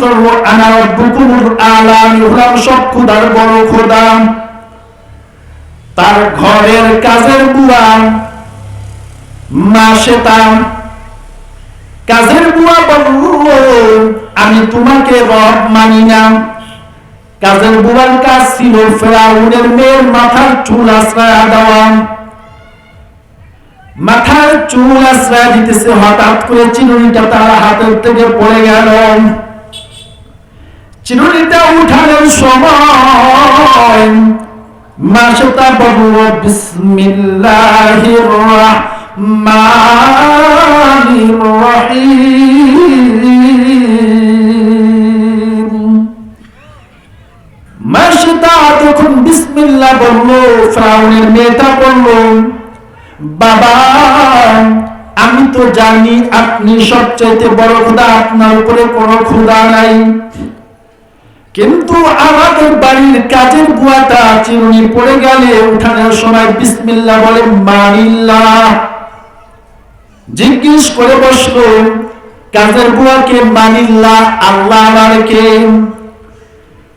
করব আনা আমি সব খুদার বড় খোদা। তার ঘরের কাজের বুয়া মা কাজের বুয়া আমি তোমাকে রব মানি না। কাজের বুয়ার কাজ ছিল ফেরাউনের মেয়ের মাথার চুল আশ্রয় দেওয়া। মাথার চুল আশ্রয় দিতেছে, হঠাৎ করে চিরুনিটা তার হাতের থেকে পড়ে গেল। চিরুনিটা উঠানোর সময়। মাসতা বাবু, বিসমিল্লাহির রহমানির রহিম। মাসতা যখন বিসমিল্লাহ বলল, ফ্রাউনের মেয়েটা বলল, বাবা, আমি তো জানি আপনি সবচাইতে বড় খোদা, আপনার উপরে কোনো খোদা নাই। কিন্তু আমাদের বাড়ির কাজের বুয়াটা চিরুনি পড়ে গেলে উঠানোর সময় বিসমিল্লাহ বলে, মানিল্লাহ। জিজ্ঞেস করে বসল কাজের বুয়াকে মানিল্লাহ, আল্লাহ আমারকে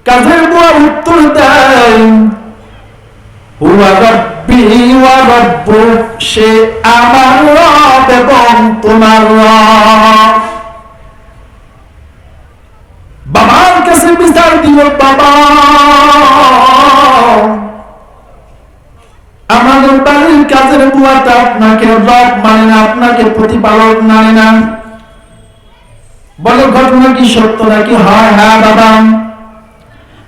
কাজের বুয়া উত্তর দেয় সে আমার রব এবং তোমার রব। আপনাকে রব মানে না, আপনাকে প্রতিপালক মানে না। বলো, ঘটনা কি সত্য নাকি হয়? হ্যাঁ বাবা।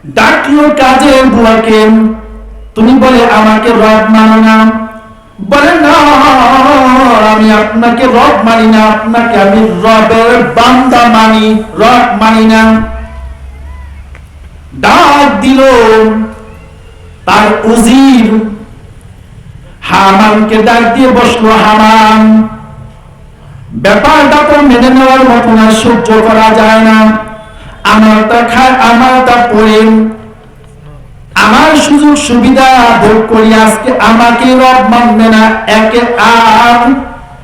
ডাকলো কাজের বুয়াকে। তুমি বলে, আমাকে রব মানো না। বলে, না, আমি আপনাকে রব মানি না, আপনাকে আমি রবের বান্দা মানি, রব মানি না। ডাক দিল, তার উজির হামানকে ডাক দিয়ে বসল হামান ব্যাপারটা তো মেনে নেওয়ার মতো না, সহ্য করা যায় না। আমারটা খায় আমারটা পড়ে আমার সুযোগ সুবিধা ভোগ করি, আজকে আমাকে রব মানবে না, একে আর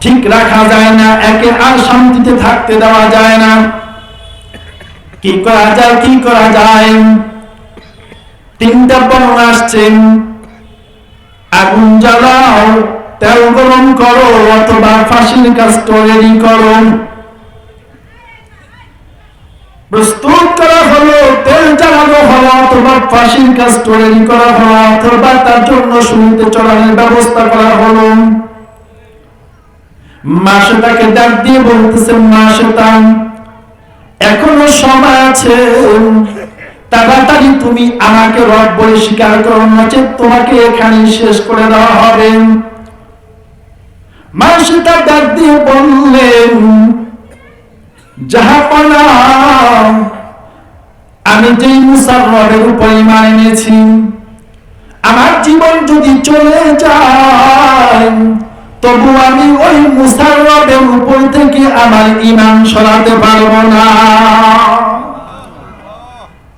ঠিক রাখা যায় না, একে আর শান্তিতে থাকতে দেওয়া যায় না। কি করা যায়, কি করা যায়? তিনটা বর্ণনা আসছেন আগুন জ্বালাও, তেল গরম করো, অথবা ফাঁসির কাজ তৈরি করো। প্রস্তুত করা হলো, তেল জ্বালানো হলো অথবা ফাঁসির কাজ তৈরি করা হলো অথবা তার জন্য শুনতে চড়ানোর ব্যবস্থা করা হলো। মাসে তাকে ডাক দিয়ে বলতেছে, মাসে তাম এখনও সময় আছে তাড়াতাড়ি তুমি আমাকে রব বলে স্বীকার করো তোমাকে এখানে শেষ করে দেওয়া হবে। ডাক দিয়ে বললেন যাহাপনা আমি যেই মুসার রবের উপর ইমান এনেছি, আমার জীবন যদি চলে যায়, তবু আমি ওই মুসার রবের উপর থেকে আমার ইমান সরাতে পারব না।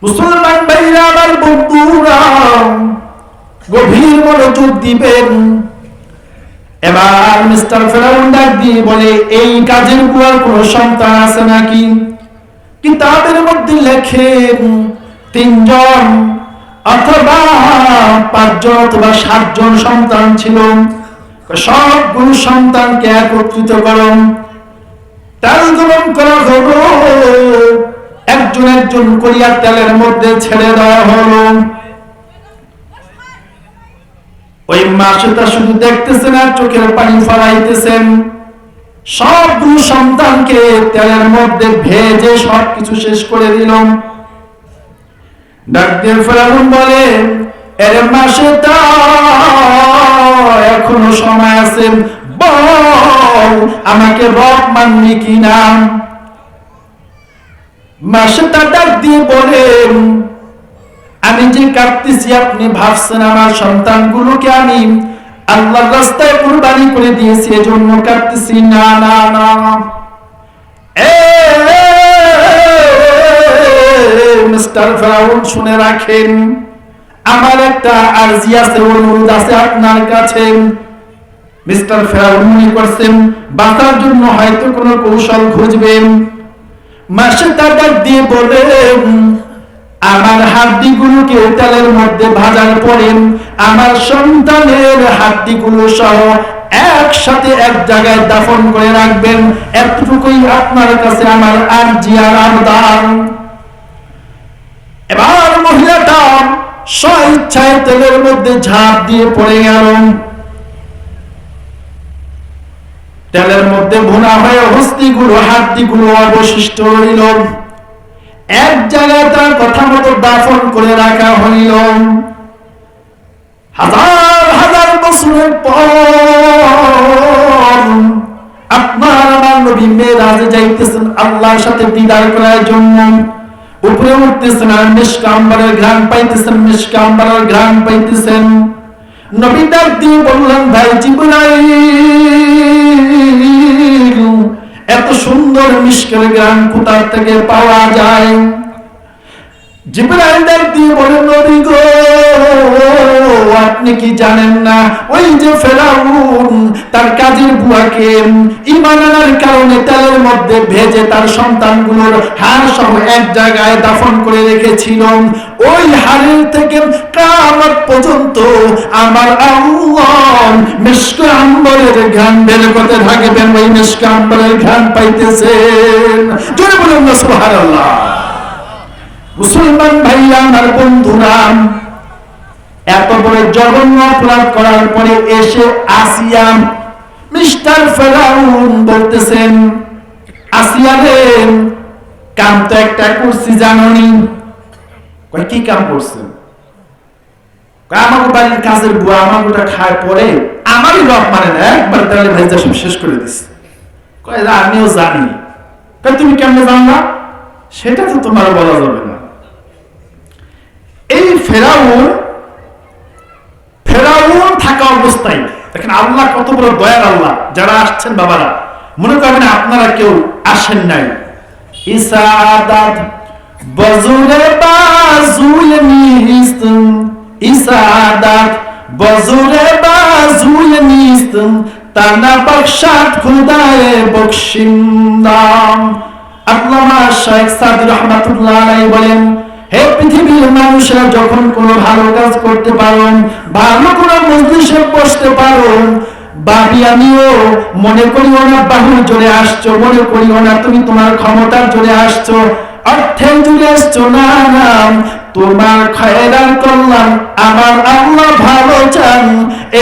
মুসলমান ভাইরা, আমার বন্ধুরা, গভীর মনোযোগ দিবেন। এবার মিস্টার ফেরাউন ডাক দিয়ে বলে, এই কাজের বুয়ার কোন সন্তান আছে নাকি? কিতাবের মধ্যে লেখেন, তিনজন অথবা পাঁচজন অথবা সাতজন সন্তান ছিল। সবগুলো সন্তানকে একত্রিত করুন তেল গরম করা হলো একজন একজন করিয়া তেলের মধ্যে ছেড়ে দেওয়া হলো। ওই মাসুটা শুধু দেখতেছেন আর চোখের পানি ফলাইতেছেন। সবগুলো সন্তানকে তেলের মধ্যে ভেজে সবকিছু শেষ করে দিলাম ডাক্তার ফেরাউন বলে, এর মাসে এখনও সময় আছে, বল আমাকে রব মানবি কিনা? মাসে তা ডাক দিয়ে বলেন, আমি যে কাঁদতেছি, আপনি ভাবছেন আমার সন্তানগুলোকে আমি আল্লাহর রাস্তায় কুরবানি করে দিয়েছি, এজন্য কাঁদতেছি। না না না। মিস্টার শুনে রাখেন, আমার একটা আরজি আছে, অনুরোধ আছে আপনার কাছে। মিস্টার ফেরাউন মনে করছেন, বাঁচার জন্য হয়তো কোনো কৌশল খুঁজবেন। মাসে তার দিয়ে বলেন আমার হাড্ডিগুলোকে তেলের মধ্যে ভাজার পরে আমার সন্তানের হাড্ডিগুলো সহ একসাথে এক জায়গায় দাফন করে রাখবেন? এতটুকুই আপনার কাছে আমার আর আবদান এবার মহিলাটা স্বইচ্ছায় তেলের মধ্যে ঝাঁপ দিয়ে পড়ে গেল। তেলের মধ্যে ভুনা হয়ে হস্তিগুলো হাড্ডিগুলো অবশিষ্ট রইল এক জায়গায় তার কথা মতো দাফন করে রাখা হইল। হাজার হাজার বছরের পর আপনার আমার নবী মেয়েরাজে যাইতেছেন আল্লাহর সাথে দিদার করার জন্য। উপরে উঠতেছেন আর মিসকাম্বারের ঘ্রাণ পাইতেছেন মিসকাম্বারের ঘ্রাণ পাইতেছেন। নবী ডাক দিয়ে বললেন, ভাই জিবরাইল এত সুন্দর মিষ্কের গান কোথার থেকে পাওয়া যায়। আপনি কি জানেন না? ওই যে ফেরাউন, তার কাজের বুয়াকে কারণে তেলের মধ্যে ভেজে তার সন্তানগুলোর হাড় সহ এক জায়গায় দাফন করে রেখেছিল ওই হাড়ের থেকে কামত পর্যন্ত আমার আল্লাহ মিষ্ক আম্বরের ঘ্রাণ করতে থাকবেন। ওই মিষ্ক আম্বরের পাইতেছেন। জোরে বলুন মুসলমান ভাইয়া, আমার বন্ধুরা এত বড় জঘন্য অপরাধ করার পরে এসে আসিয়া মিস্টার ফেরাউন বলতেছেন, আসিয়া কাম তো একটা করছি জাননি? কয়, কি কাম করছেন? আমাকে বাড়ির কাজের বুয়া আমাকে ওটা খায় পরে আমারই রব মানে না, একবার তাহলে ভাইজা শেষ করে দিচ্ছে কয় আমিও জানি। তুমি কেমনে জানলা? সেটা তো তোমার বলা যাবে। এই ফেরাউন ফেরাউন থাকা অবস্থায়, দেখেন আল্লাহ কত বড় দয়ার আল্লাহ, যারা আসছেন বাবারা। মনে করবেন আপনারা কেউ আসেন নাই। ইসাদাত বজুরে বাজুল নিস্তম ইসাদাত বজুরে বাজুল নিস্তম তানা বখশাত খুদায়ে বখশিন্দাম আল্লামা শেখ সাদ রহমাতুল্লাহ আলাইহি বলেন হে পৃথিবীর মানুষরা, যখন কোনো ভালো কাজ করতে বসতে আমিও মনে বাহুর জোরে আসছো, মনে তুমি তোমার ক্ষমতার জোরে আসছো, অর্থের জুড়ে আসছো, না না, তোমার আমার আল্লাহ ভালো চান,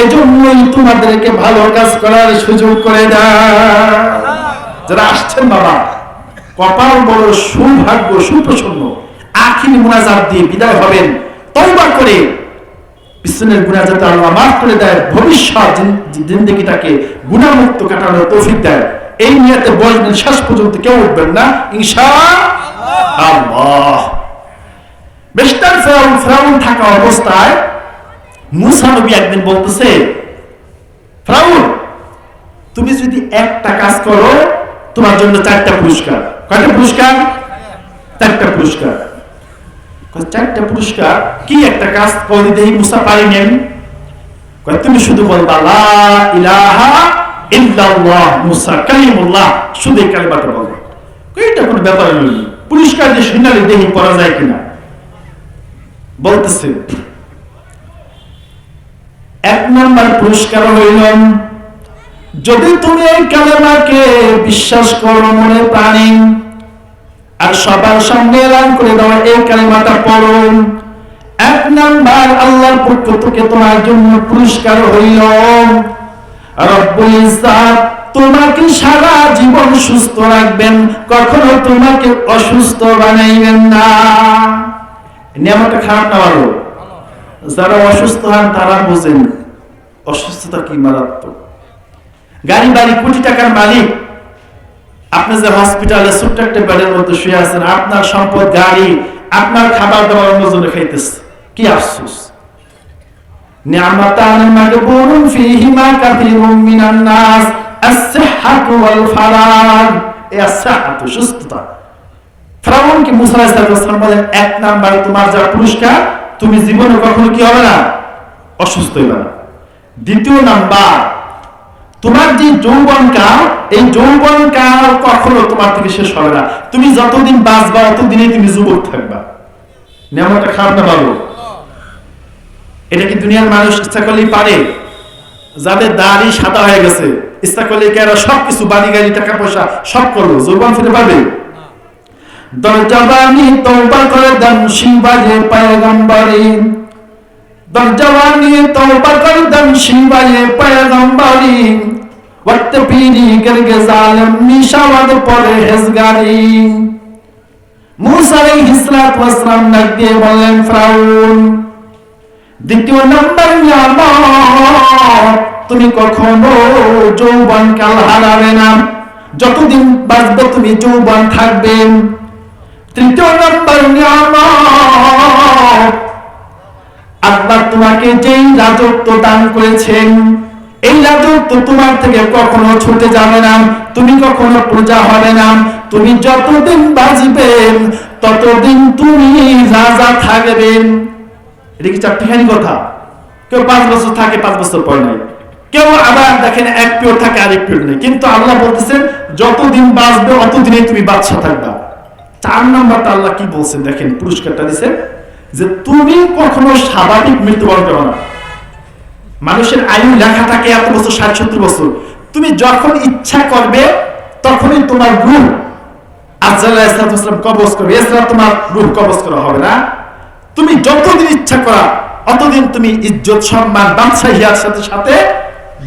এজন্যই তোমাদেরকে ভালো কাজ করার সুযোগ করে দেয় যারা আসছেন বাবা, কপাল বড় সৌভাগ্য, সুপ্রসন্ন। আখির মুনাজাত দিয়ে বিদায় হবেন। তওবা করে পিছনের গুণা যাতে আল্লাহ মাফ করে দেয়। ভবিষ্যৎ জিন্দগিটাকে গুণামুক্ত কাটানোর তৌফিক দেয়। এই নিয়তে বসবেন শেষ পর্যন্ত কেউ উঠবেন না। ইনশা আল্লাহ মিস্টার ফেরাউন ফেরাউন থাকা অবস্থায় মুসা নবী একদিন বলতেছে, ফেরাউন, তুমি যদি একটা কাজ করো, তোমার জন্য চারটা পুরস্কার। কয়টা পুরস্কার? চারটা পুরস্কার। চারটা পুরস্কার, কি একটা কাজ করে দেই মুসা পারিনি আমি তুমি শুধু বলবা শুধু বলবা। ব্যাপার পুরস্কার দেহি যায় কিনা? বলতেছে, এক যদি তুমি এই কালেমাকে বিশ্বাস করো মনে প্রাণী আর সবার সামনে এলান করে দাও, এই কালেমাটা পড়ো এক নাম্বার, আল্লাহর পক্ষ থেকে তোমার জন্য পুরস্কার হইল। তোমাকে সারা জীবন সুস্থ রাখবেন, কখনো তোমাকে অসুস্থ বানাইবেন না। নিয়ামতটা খারাপ না ভালো? যারা অসুস্থ হন, তারা বোঝেন, অসুস্থতা কি মারাত্মক। গাড়ি বাড়ি কোটি টাকার মালিক আপনি যে হসপিটালে ছোট্ট একটা বেডের মধ্যে শুয়ে আছেন, আপনার সম্পদ গাড়ি, আপনার খাবার দাবার খাইতেছে। কি মাগবুরুন ফীহিমা মিনান নাস আস-সিহহাতু ওয়াল আস-সিহহাতু সুস্থতা। কি মুসা আলাইহিস সালাম বলেন, এক নাম্বার তোমার যা পুরস্কার, তুমি জীবনে কখনো কি হবে না? অসুস্থ হবে না। দ্বিতীয় নাম্বার তোমার যে যৌবন কাল, এই যৌবন কাল কখনো তোমার থেকে শেষ হবে না। তুমি যতদিন বাঁচবা অতদিনই তুমি যুবক থাকবা। নিয়মটা খারাপ না ভালো? এটা কি দুনিয়ার মানুষ ইচ্ছা করলেই পারে? যাদের দাড়ি সাদা হয়ে গেছে, ইচ্ছা করলে এরা সবকিছু বাড়ি গাড়ি, টাকা পয়সা সব করল যৌবন ফিরে পাবে? দরজা দরজাবানি তওবা করে দেন শিবাজে পয়গম্বরে। দরজাবানি তওবা করে দেন শিবাজে পয়গম্বরে। ওয়াক্ত পীরি গরগে জালেম, নিশাওয়াদ পরে হেজগারি। মুসা আলাইহিস সালাতু ওয়াস সালাম ডাক দিয়ে বললেন দ্বিতীয় নম্বর তুমি কখনো যৌবন কাল হারাবে না। যতদিন বাঁচবে তুমি যৌবন থাকবে। তৃতীয় নম্বর নিয়ামত আল্লাহ তোমাকে যেই রাজত্ব দান করেছেন, এই রাজত্ব তোমার থেকে কখনো ছুটে যাবে না, তুমি কখনো প্রজা হবে না, তুমি যতদিন বাঁচবেন ততদিন তুমি রাজা থাকবেন এটা কি চারটিখানি কথা? কেউ পাঁচ বছর থাকে, পাঁচ বছর পর নাই। কেউ আবার দেখেন এক পিরিয়ড থাকে, আরেক পিরিয়ড নেই। কিন্তু আল্লাহ বলতেছেন যতদিন বাঁচবে অতদিনে তুমি বাদশা থাকবা। চার নম্বরটা আল্লাহ কি বলছেন দেখেন, পুরস্কারটা দিছে। যে তুমি কখনো স্বাভাবিক মৃত্যুবরণ করো না। মানুষের আয়ু লেখা থাকে এত বছর, ষাট, সত্তর বছর। তুমি যখন ইচ্ছা করবে, তখনই তোমার রূহ আজ্জাল্লাহ ইসলাম করবে। এছাড়া তোমার কবজ করা হবে না। তুমি যতদিন ইচ্ছা করা, অতদিন তুমি ইজ্জত, সম্মান সাথে সাথে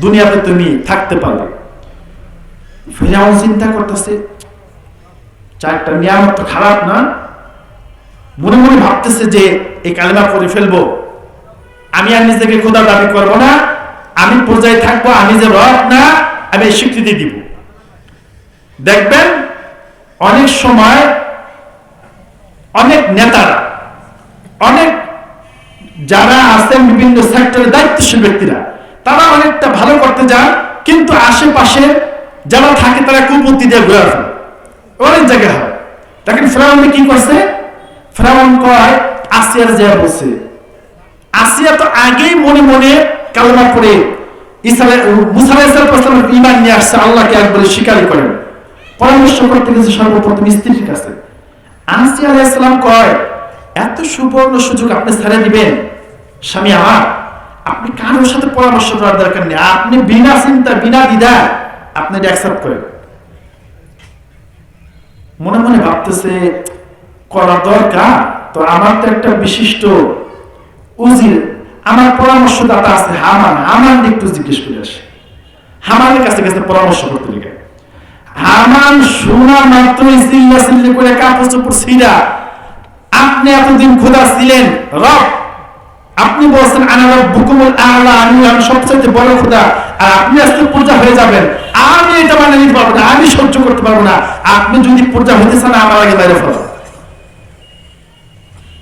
দুনিয়াতে তুমি থাকতে পারবে। ফিরাউন চিন্তা করতেছে, চারটা নিয়ামত খারাপ না? মনে মনে ভাবতেছে যে এই কালেমা করে ফেলব। আমি আর নিজেকে খোদা দাবি করব না। আমি পর্যায়ে থাকব, আমি যে রব না, আমি স্বীকৃতি দিব। দেখবেন, অনেক সময় অনেক নেতারা, অনেক যারা আছেন বিভিন্ন সেক্টরে দায়িত্বশীল ব্যক্তিরা, তারা অনেকটা ভালো করতে যান, কিন্তু আশেপাশে যারা থাকে তারা কুপত্তি দিয়ে ঘুরে আসে অনেক জায়গায় হয়। দেখেন ফ্রাউন কি করছে? ফ্রাউন কয়, আসিয়ার যে বলছে আসিয়া তো আগেই মনে মনে কালমা পড়ে ইমান নিয়ে আসছে, আল্লাহকে করেন। পরামর্শ করতে গেছে সর্বপ্রথম স্ত্রীর কাছে। আসিয়া আলাইসালাম কয়, এত সুবর্ণ সুযোগ আপনি ছেড়ে দিবেন। স্বামী আমার, আপনি কারোর সাথে পরামর্শ করার দরকার নেই। আপনি বিনা চিন্তা, বিনা দ্বিধা আপনি অ্যাকসেপ্ট করেন। মনে মনে ভাবতেছে করা দরকার, তো আমার তো একটা বিশিষ্ট উজির, আমার পরামর্শদাতা আছে হামান। হামান একটু জিজ্ঞেস করে আসে। হামানের কাছে কাছে পরামর্শ করতে লিখে হামান শোনা মাত্রই চিল্লা চিল্লি করে কাপড় চোপড় ছিঁড়া। আপনি এতদিন খোদা ছিলেন, রব। আপনি বলছেন আনারব বুকুমুল আলা আমি আমি সবচেয়ে বড় খোদা। আর আপনি আজকে পূজা হয়ে যাবেন। আমি এটা মানে নিতে পারব না, আমি সহ্য করতে পারব না। আপনি যদি পূজা হতে চান, আমার আগে বাইরে ফেলো।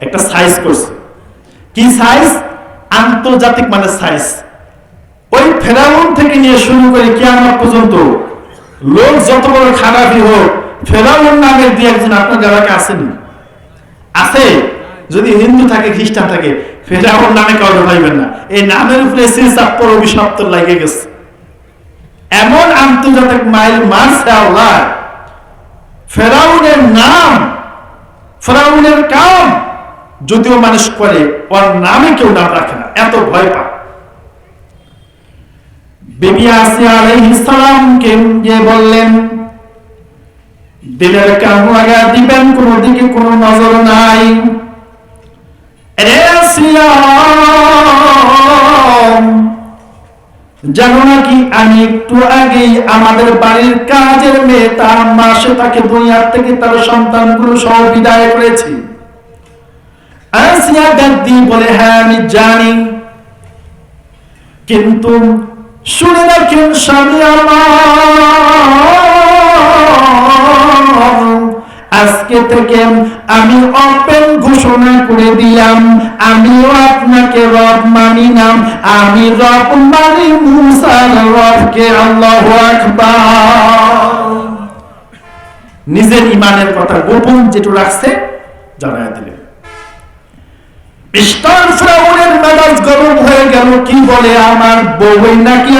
একটা সাইজ করছে। কি সাইজ আন্তর্জাতিক মানে সাইজ ওই ফেরাউন থেকে নিয়ে শুরু করে কিয়ামত পর্যন্ত লোক যত বড় খারাপই হোক ফেরাউন নামের দিয়ে একজন আপনার এলাকা আসেনি? আছে। যদি হিন্দু থাকে, খ্রিস্টান থাকে ফেরাউন নামে কাউকে পাইবেন না। এই নামের উপরে চাপ্পর অভিশপ্ত লাগে গেছে। এমন আন্তর্জাতিক মাইল মারছে ফেরাউনের নাম ফেরাউনের কাম। যদিও মানুষ করে, ওর নামে কেউ নাম রাখে না। এত ভয় পায়। বিবি আসিয়া গিয়ে বললেন, দিলের লাগা দিবেন, কোন দিকে কোনো নজর নাই। জানো নাকি আমি একটু আগেই আমাদের বাড়ির কাজের মেয়ে তার মাসে তাকে দুনিয়ার থেকে তার সন্তানগুলো সহ বিদায় করেছি। আসিয়া দিয়ে বলে হ্যাঁ আমি জানি। কিন্তু শুনে রাখেন স্বামী আমার, আজকে থেকে আমি অপেন ঘোষণা করে দিলাম। আমিও আপনাকে রব আমি রব মানি মুসার রবকে, আল্লাহ নিজের ইমানের কথা গোপন যেটু রাখছে ইস্টার ফ্রাউনের মেজাজ গরম হয়ে গেল, কি বলে আমার বউই নাকি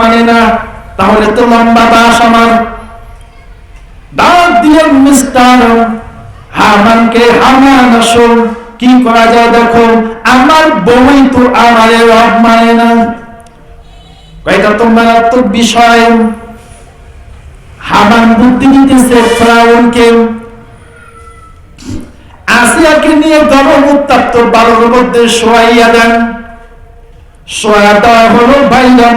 মানে না? তাহলে তো লম্বা দাস আমার। মিস্টার হামান করা যায় দেখো, আমার বউই তো আমার মানে না। এটা তো বিষয়? হামান বুদ্ধি দিতেছে আসিয়াকে নিয়ে গরম উত্তপ্ত বালুর মধ্যে শোয়াইয়া দেন শোয়া দেওয়া হলো ভাইরা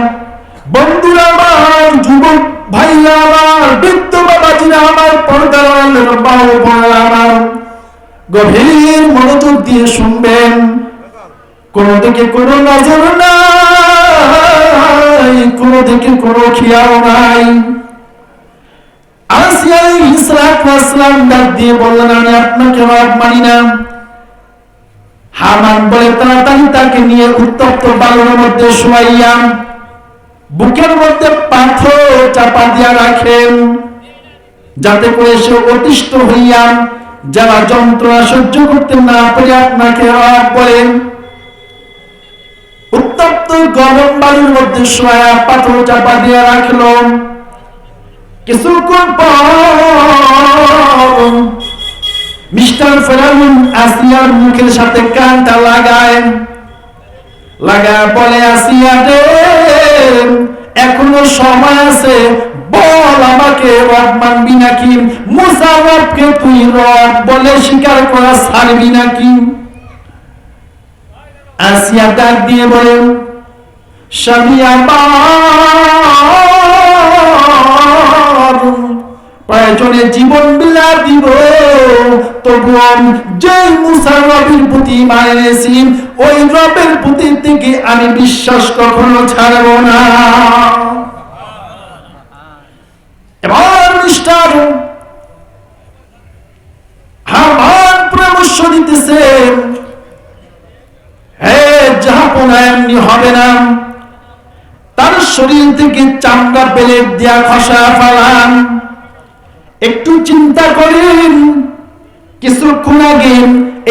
বন্ধুরা আমার, যুবক ভাইরা আমার, বৃদ্ধ বাবাজিরা আমার পর্দার বাবু বড় আমার। গভীর মনোযোগ দিয়ে শুনবেন। কোন দিকে কোনো নজর নাই, কোন দিকে কোনো খেয়াল নাই। উত্তপ্ত মধ্যে বুকের মধ্যে পাথর চাপা দিয়া রাখেন, যাতে করে সে অতিষ্ঠ হইয়া যারা যন্ত্রণা সহ্য করতে না পারে আপনাকে বলেন উত্তপ্ত গরম বালুর মধ্যে শোয়া পাথর চাপা দিয়া রাখল। কিছুক্ষণ পর মিস্টার ফেরাউন আসিয়ার মুখের সাথে কানটা লাগায়। লাগা বলে, আসিয়া রে, এখনও সময় আছে। বল আমাকে, রব মানবি নাকি? মুসা রবকে তুই রব বলে স্বীকার করা ছাড়বি নাকি? আসিয়া ডাক দিয়ে বলেন স্বামী আমার প্রয়োজনে জীবন বিলা দিব। তবু যে মুসার রবের প্রতি ওই রবের প্রতি থেকে আমি বিশ্বাস কখনো ছাড়ব না। এবার মিস্টার পরামর্শ দিতেছে, হে এমনি হবে না। তার শরীর থেকে চামড়া পেলে দেয়া খসা ফালান। একটু চিন্তা করেন। কিছুক্ষণ আগে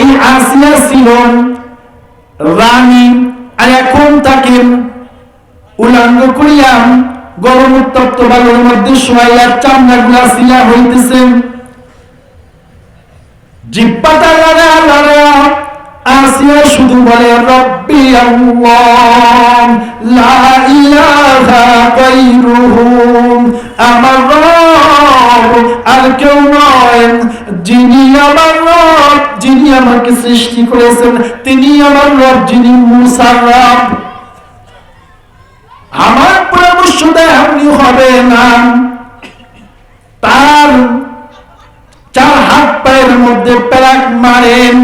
এই আসিয়া ছিল। রানী আর এখন তাকে গরম উত্তপ্ত বালুর মধ্যে চামড়া গুলা শিলা হইতেছে। জিব্বাটা লড়া লড়া আসিয়া শুধু বলে, রব্বি আল্লাহ, লা ইলাহা আমার রব আর কেউ নয়। যিনি আমার রব, যিনি আমাকে সৃষ্টি করেছেন, তিনি আমার রব, যিনি মুসার রব। আমার পরামর্শ দেয় আপনি হবে না। তার চার হাত পায়ের মধ্যে প্যারাক মারেন।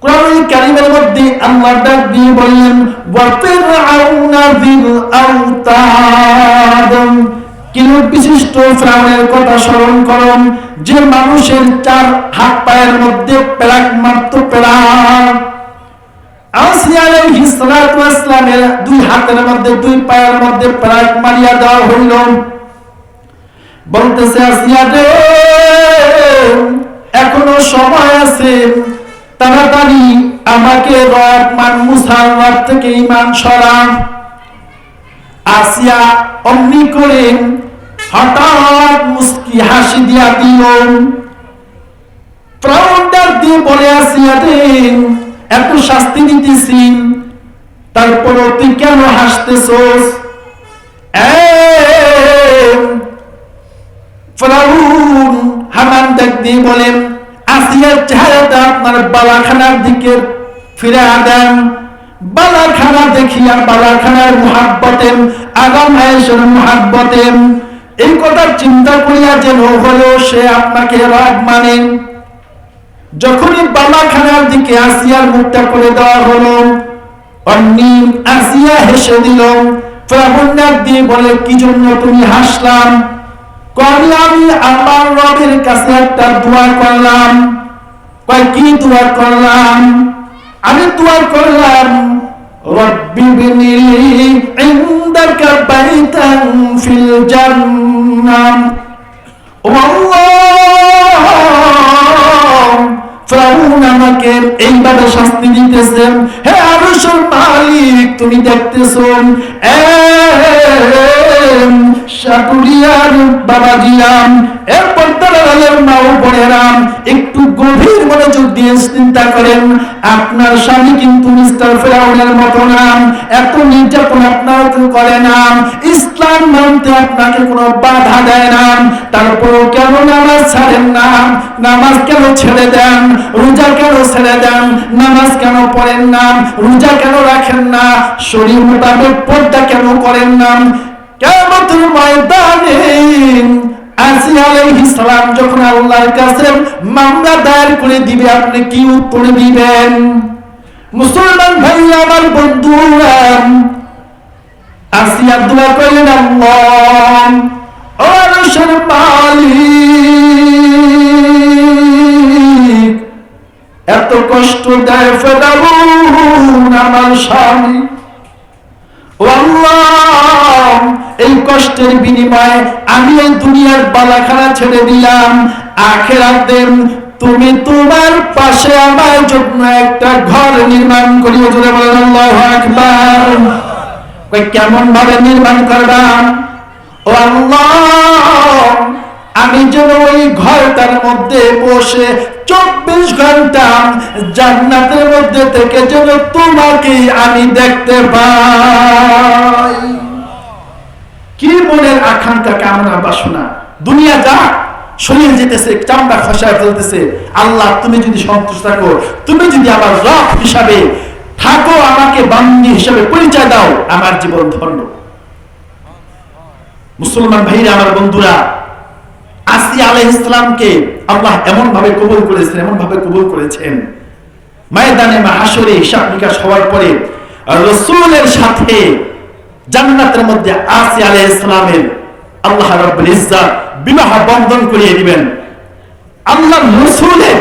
কোরআন কারিমের মধ্যে আল্লাহ ডাক দিয়ে বললেন ওয়াফিরআউনা যিল আওতাদ। কিরূপ বিশিষ্ট ফ্রাউনের কথা স্মরণ করুন, যে মানুষের চার হাত পায়ের মধ্যে প্যারাক মারত সালাতু দুই হাতের মধ্যে, দুই পায়ের মধ্যে প্যারাক মারিয়া দেওয়া হইল। বলতেছে, আসিয়া এখনও সময় আছে, তাড়াতাড়ি আমাকে রব মান মুসার থেকে ইমান সরাম আসিয়া অমনি করে হঠাৎ হাসি দিয়া শাস্তি তুই কেন হামান দিয়ে বলেন, আসিয়ার চেহারাটা আপনার বালাখানার দিকে ফিরে দেন। বালাখানা দেখিয়া বালাখানার মহাব্বতেন, আগাম আয়েশের মহাব্বতেন। এই কথা চিন্তা করিয়া যেন হলো, সে আপনাকে রাগ মানে। যখনই বালাখানার দিকে আসিয়ার মুখটা করে দেওয়া হলো অন্নি আসিয়া হেসে দিল ডাক দিয়ে বলে, কি জন্য তুমি হাসলাম? কয়, আমি আমার রবের কাছে একটা দোয়া করলাম। কয়, কি দোয়া করলাম? আমি দোয়া করলাম, রব্বি ইনদাকা বাইতান ফিল আল্লাহ ফ্রাউন আমাকে এইভাবে শাস্তি দিতেছেন। হে আরশের মালিক তুমি দেখতেছো এম সাটুরিয়ার বাবা জিয়াম এরপর দালালের মাও বোনেরাম, একটু গভীর মনোযোগ দিয়ে চিন্তা করেন, আপনার স্বামী কিন্তু মিস্টার ফেরাউনের মতো নাম এত নির্যাতন আপনার করে না, ইসলাম মানতে আপনাকে কোনো বাধা দেয় না, তারপরও কেন নামাজ ছাড়েন না, নামাজ কেন ছেড়ে দেন, রোজা কেন ছেড়ে দেন, নামাজ কেন পড়েন না, রোজা কেন রাখেন না, শরীর মোতাবেক পর্দা কেন করেন না ময়দানে আসি যখন আল্লাহর কাছে মামলা দায়ের করে দিবে, আপনি কি উত্তর দিবেন? মুসলমান ভাই আমার আসিয়া দোয়া করলেন আল্লাহ আরশের মালিক, এত কষ্ট দেয় ফেরাউন আমার স্বামী। আল্লাহ এই কষ্টের বিনিময়ে আমি এই দুনিয়ার বালাখানা ছেড়ে দিলাম। আখেরাতে তুমি তোমার পাশে আমার জন্য একটা ঘর নির্মাণ করিও জোরে বলেন, আল্লাহু আকবার। কই কেমন ভাবে নির্মাণ করবাম ও আল্লাহ, আমি যেন ওই ঘরটার মধ্যে বসে চব্বিশ ঘণ্টা জান্নাতের মধ্যে থেকে যেন তোমাকে আমি দেখতে পাই। কি মনের আকাঙ্ক্ষা, কামনা, বাসনা? দুনিয়া যা, শরীর যেতেছে, চামড়া খসায় ফেলতেছে। আল্লাহ, তুমি যদি সন্তুষ্ট থাকো, তুমি যদি আমার রব হিসাবে থাকো, আমাকে বান্দি হিসাবে পরিচয় দাও, আমার জীবন ধন্য। মুসলমান ভাইরা, আমার বন্ধুরা, আসি আলহ ইসলামকে আল্লাহ এমন ভাবে কবুল করেছেন এমন ভাবে কবুল করেছেন। ময়দানে মাহাসরে হিসাব নিকাশ হওয়ার পরে, রসুলের সাথে জান্নাতের মধ্যে আসি আলহ ইসলামের আল্লাহ রব্বুল ইজ্জাত বিবাহ বন্ধন করিয়ে দিবেন। আল্লাহ রসুলের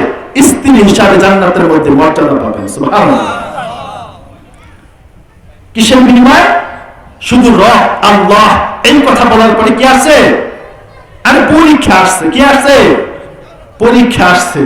স্ত্রী হিসাবে জান্নাতের মধ্যে মর্যাদা পাবেন। কিসের বিনিময়? শুধু রব, আল্লাহ, এই কথা বলার পরে কি আছে আর পরীক্ষা আসছে, কি আসছে পরীক্ষা আসছে।